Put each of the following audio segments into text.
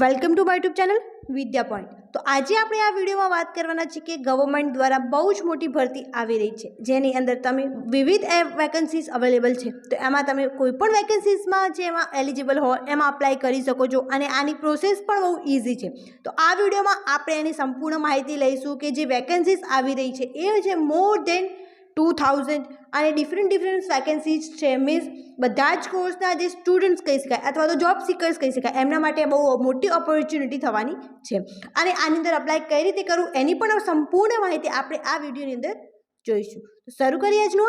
Welcome to my YouTube channel Vidya point તો આજે આપણે આ વિડીયોમાં વાત કરવાના છે કે ગવર્મેન્ટ દ્વારા બહુ જ મોટી ભરતી આવી રહી છે, જેની અંદર તમે વિવિધ વેકન્સીસ અવેલેબલ છે. તો એમાં તમે કોઈપણ વેકન્સીસમાં જે એમાં એલિજિબલ હો એમાં અપ્લાય કરી શકો છો અને આની પ્રોસેસ પણ બહુ ઇઝી છે. તો આ વિડીયોમાં આપણે એની સંપૂર્ણ માહિતી લઈશું કે જે વેકન્સીસ આવી રહી છે, એ છે મોર દેન ટુ થાઉઝન્ડ અને ડિફરન્ટ ડિફરન્ટ વેકેન્સીઝ છે. મીન્સ બધા જ કોર્સના જે સ્ટુડન્ટ્સ કહી શકાય અથવા તો જોબ સિકર્સ કહી શકાય, એમના માટે બહુ મોટી ઓપોર્ચ્યુનિટી થવાની છે. અને આની અંદર અપ્લાય કઈ રીતે કરવું એની પણ સંપૂર્ણ માહિતી આપણે આ વિડીયોની અંદર જોઈશું. તો શરૂ કરીએ આજનો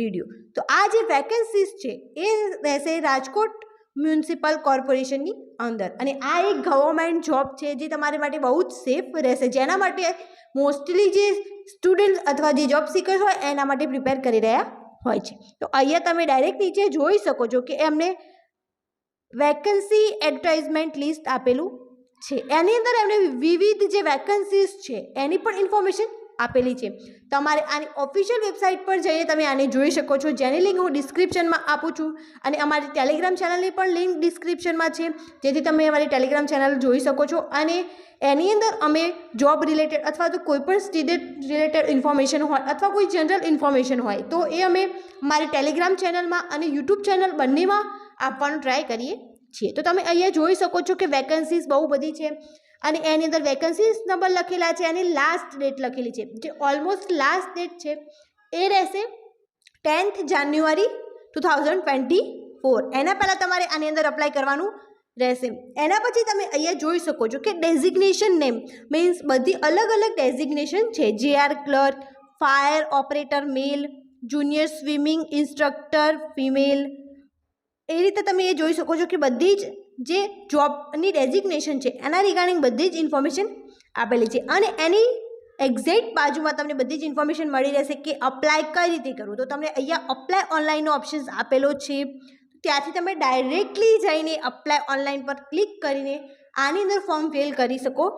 વીડિયો તો આ જે વેકેન્સીઝ છે એ રહેશે રાજકોટ મ્યુનિસિપલ કોર્પોરેશનની અંદર. અને આ એક ગવર્મેન્ટ જોબ છે જે તમારી માટે બહુ જ સેફ રહેશે. જેના માટે મોસ્ટલી જે સ્ટુડન્ટ અથવા જે જોબ સિકર્સ હોય, એના માટે પ્રિપેર કરી રહ્યા હોય છે. તો અહીંયા તમે ડાયરેક્ટ નીચે જોઈ શકો છો કે એમને વેકન્સી એડવર્ટાઇઝમેન્ટ લિસ્ટ આપેલું છે. એની અંદર એમને વિવિધ જે વેકન્સીઝ છે, એની પણ ઇન્ફોર્મેશન આપેલી છે. તમારે આની ઓફિશિયલ વેબસાઇટ પર જઈને તમે આને જોઈ શકો છો. જેની લિંક હું ડિસ્ક્રિપ્શનમાં આપું છું અને અમારી ટેલિગ્રામ ચેનલની પણ લિંક ડિસ્ક્રિપ્શનમાં છે. જેથી તમે અમારી ટેલિગ્રામ ચેનલ જોઈ શકો છો. અને એની અંદર અમે જોબ રિલેટેડ અથવા તો કોઈ પણ સ્ટુડન્ટ રિલેટેડ ઇન્ફોર્મેશન હોય અથવા કોઈ જનરલ ઇન્ફોર્મેશન હોય, તો એ અમે મારી ટેલિગ્રામ ચેનલમાં અને યુટ્યુબ ચેનલ બંનેમાં આપવાનો ટ્રાય કરીએ છીએ. તો તમે અહીંયા જોઈ શકો છો કે વેકન્સીઝ બહુ બધી છે. અને એની અંદર વેકન્સીસ નંબર લખેલા છે અને લાસ્ટ ડેટ લખેલી છે. જે ઓલમોસ્ટ લાસ્ટ ડેટ છે, એ રહેશે tenth January two thousand twenty four. એના પહેલાં તમારે આની અંદર અપ્લાય કરવાનું રહેશે. એના પછી તમે અહીંયા જોઈ શકો છો કે ડેઝિગ્નેશન નેમ મીન્સ બધી અલગ અલગ ડેઝિગ્નેશન છે. JR clerk fire operator male junior swimming instructor female એ રીતે તમે એ જોઈ શકો છો કે બધી જ જે જોબની ડેઝિગ્નેશન છે, એના રિગાર્ડિંગ બધી જ ઇન્ફોર્મેશન આપેલી છે. અને એની એક્ઝેક્ટ બાજુમાં તમને બધી જ ઇન્ફોર્મેશન મળી રહેશે કે અપ્લાય કઈ રીતે કરવું. તો તમને અહીંયા અપ્લાય ઓનલાઈનનો ઓપ્શન આપેલો છે. ત્યાંથી તમે ડાયરેક્ટલી જઈને અપ્લાય ઓનલાઈન પર ક્લિક કરીને આની અંદર ફોર્મ ફિલ કરી શકો.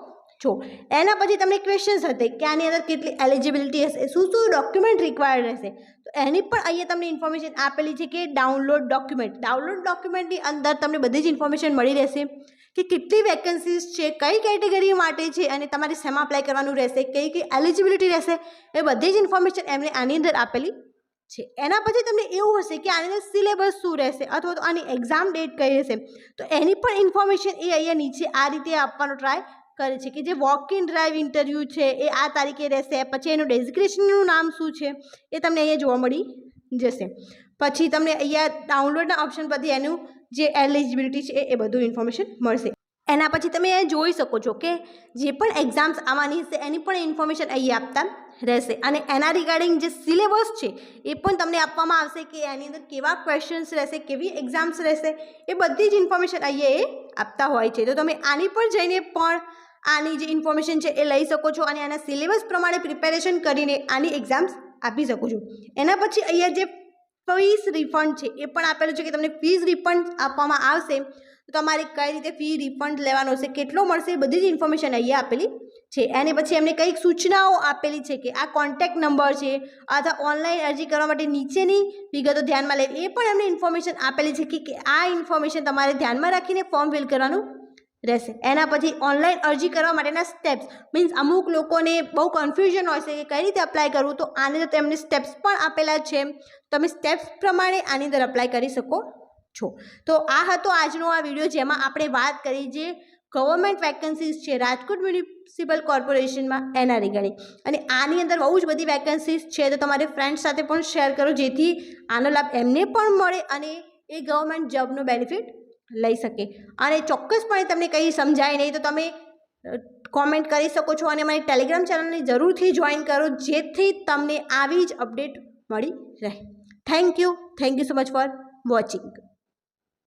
છો. એના પછી તમને ક્વેશ્ચન્સ હશે કે આની અંદર કેટલી એલિજિબિલિટી હશે, શું શું ડોક્યુમેન્ટ રિક્વાયર્ડ રહેશે. તો એની પણ અહીંયા તમને ઇન્ફોર્મેશન આપેલી છે કે ડાઉનલોડ ડોક્યુમેન્ટ ડાઉનલોડ ડોક્યુમેન્ટની અંદર તમને બધી જ ઇન્ફોર્મેશન મળી રહેશે કે કેટલી વેકન્સીઝ છે, કઈ કેટેગરી માટે છે અને તમારે શેમાં અપ્લાય કરવાનું રહેશે, કઈ કઈ એલિજિબિલિટી રહેશે, એ બધી જ ઇન્ફોર્મેશન એમને આની અંદર આપેલી છે. એના પછી તમને એવું હશે કે આની અંદર સિલેબસ શું રહેશે અથવા તો આની એક્ઝામ ડેટ કઈ રહેશે તો એની પણ ઇન્ફોર્મેશન એ અહીંયા નીચે આ રીતે આપવાનો ટ્રાય કરે છે કે જે વોક ઇન ડ્રાઈવ ઇન્ટરવ્યૂ છે એ આ તારીખે રહેશે, પછી એનું ડેઝિગ્નેશનનું નામ શું છે એ તમને અહીંયા જોવા મળી જશે. પછી તમને અહીંયા ડાઉનલોડના ઓપ્શન પરથી એનું જે એલિજિબિલિટી છે એ બધું ઇન્ફોર્મેશન મળશે. એના પછી તમે અહીંયા જોઈ શકો છો કે જે પણ એક્ઝામ્સ આવવાની હશે એની પણ ઇન્ફોર્મેશન અહીં આપતા રહેશે. અને એના રિગાર્ડિંગ જે સિલેબસ છે એ પણ તમને આપવામાં આવશે કે એની અંદર કેવા ક્વેશ્ચન્સ રહેશે, કેવી એક્ઝામ્સ રહેશે એ બધી જ ઇન્ફોર્મેશન અહીંયા એ આપતા હોય છે. તો તમે આની પર જઈને પણ આની જે ઇન્ફોર્મેશન છે એ લઈ શકો છો અને આના સિલેબસ પ્રમાણે પ્રિપેરેશન કરીને આની એક્ઝામ્સ આપી શકો છો. એના પછી અહીંયા જે ફીસ રિફંડ છે એ પણ આપેલું છે કે તમને ફીસ રિફંડ આપવામાં આવશે, તો તમારે કઈ રીતે ફી રિફંડ લેવાનો હશે કેટલો મળશે બધી જ ઇન્ફોર્મેશન અહીંયા આપેલી છે. એને પછી એમને કંઈક સૂચનાઓ આપેલી છે કે આ કોન્ટેક્ટ નંબર છે, અથવા ઓનલાઈન અરજી કરવા માટે નીચેની વિગતો ધ્યાનમાં લે, એ પણ એમને ઇન્ફોર્મેશન આપેલી છે કે આ ઇન્ફોર્મેશન તમારે ધ્યાનમાં રાખીને ફોર્મ ફિલ કરવાનું રહેશે. એના પછી ઓનલાઈન અરજી કરવા માટેના સ્ટેપ્સ મીન્સ અમુક લોકોને બહુ કન્ફ્યુઝન હોય છે કે કઈ રીતે અપ્લાય કરવું, તો આની અંદર તેમને સ્ટેપ્સ પણ આપેલા છે. તમે સ્ટેપ્સ પ્રમાણે આની અંદર અપ્લાય કરી શકો છો. તો આ હતો આજનો આ વીડિયો જેમાં આપણે વાત કરી જે ગવર્મેન્ટ વેકન્સીઝ છે રાજકોટ મ્યુનિસિપલ કોર્પોરેશનમાં એના રિગાર્ડિંગ અને આની અંદર બહુ જ બધી વેકન્સીઝ છે, તો તમારે ફ્રેન્ડ્સ સાથે પણ શેર કરો, જેથી આનો લાભ એમને પણ મળે અને એ ગવર્મેન્ટ જોબનો બેનિફિટ લઈ શકે. અને ચોક્કસપણે તમને કંઈ સમજાય નહીં તો તમે કોમેન્ટ કરી શકો છો અને મારી ટેલિગ્રામ ચેનલને જરૂરથી જોઈન કરો, જેથી તમને આવી જ અપડેટ મળી રહે. Thank you thank you so much for watching